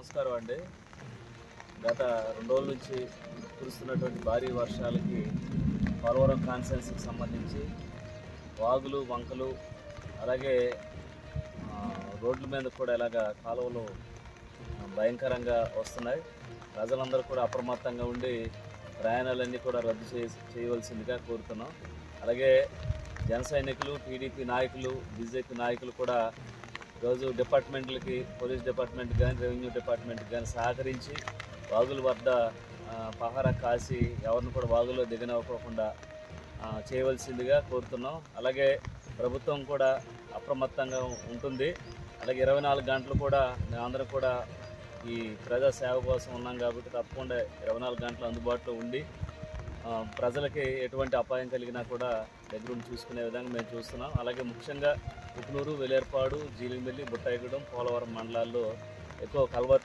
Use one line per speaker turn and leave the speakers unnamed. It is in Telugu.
నమస్కారం అండి. గత రెండు రోజుల నుంచి కురుస్తున్నటువంటి భారీ వర్షాలకి పోలవరం కాన్సెన్స్కి సంబంధించి వాగులు వంకలు అలాగే రోడ్ల మీద కూడా ఇలాగ కాలువలు భయంకరంగా వస్తున్నాయి. ప్రజలందరూ కూడా అప్రమత్తంగా ఉండి ప్రయాణాలన్నీ కూడా రద్దు చే చేయవలసిందిగా కోరుతున్నాం. అలాగే జన సైనికులు టీడీపీ నాయకులు బీజేపీ నాయకులు కూడా రోజు డిపార్ట్మెంట్లకి పోలీస్ డిపార్ట్మెంట్ కానీ రెవెన్యూ డిపార్ట్మెంట్ కానీ సహకరించి వాగుల వద్ద పహారా కాసి ఎవరిని కూడా వాగులో దిగనివ్వకోకుండా చేయవలసిందిగా కోరుతున్నాం. అలాగే ప్రభుత్వం కూడా అప్రమత్తంగా ఉంటుంది. అలాగే ఇరవై నాలుగు గంటలు కూడా మేమందరం కూడా ఈ ప్రజా సేవ కోసం ఉన్నాం కాబట్టి తప్పకుండా ఇరవై నాలుగు గంటలు అందుబాటులో ఉండి ప్రజలకి ఎటువంటి అపాయం కలిగినా కూడా దగ్గరుండి చూసుకునే విధంగా మేము చూస్తున్నాం. అలాగే ముఖ్యంగా ఉప్పునూరు వెలేర్పాడు జీలిమిల్లి బుట్టాయిగూడెం పోలవరం మండలాల్లో ఎక్కువ కల్వర్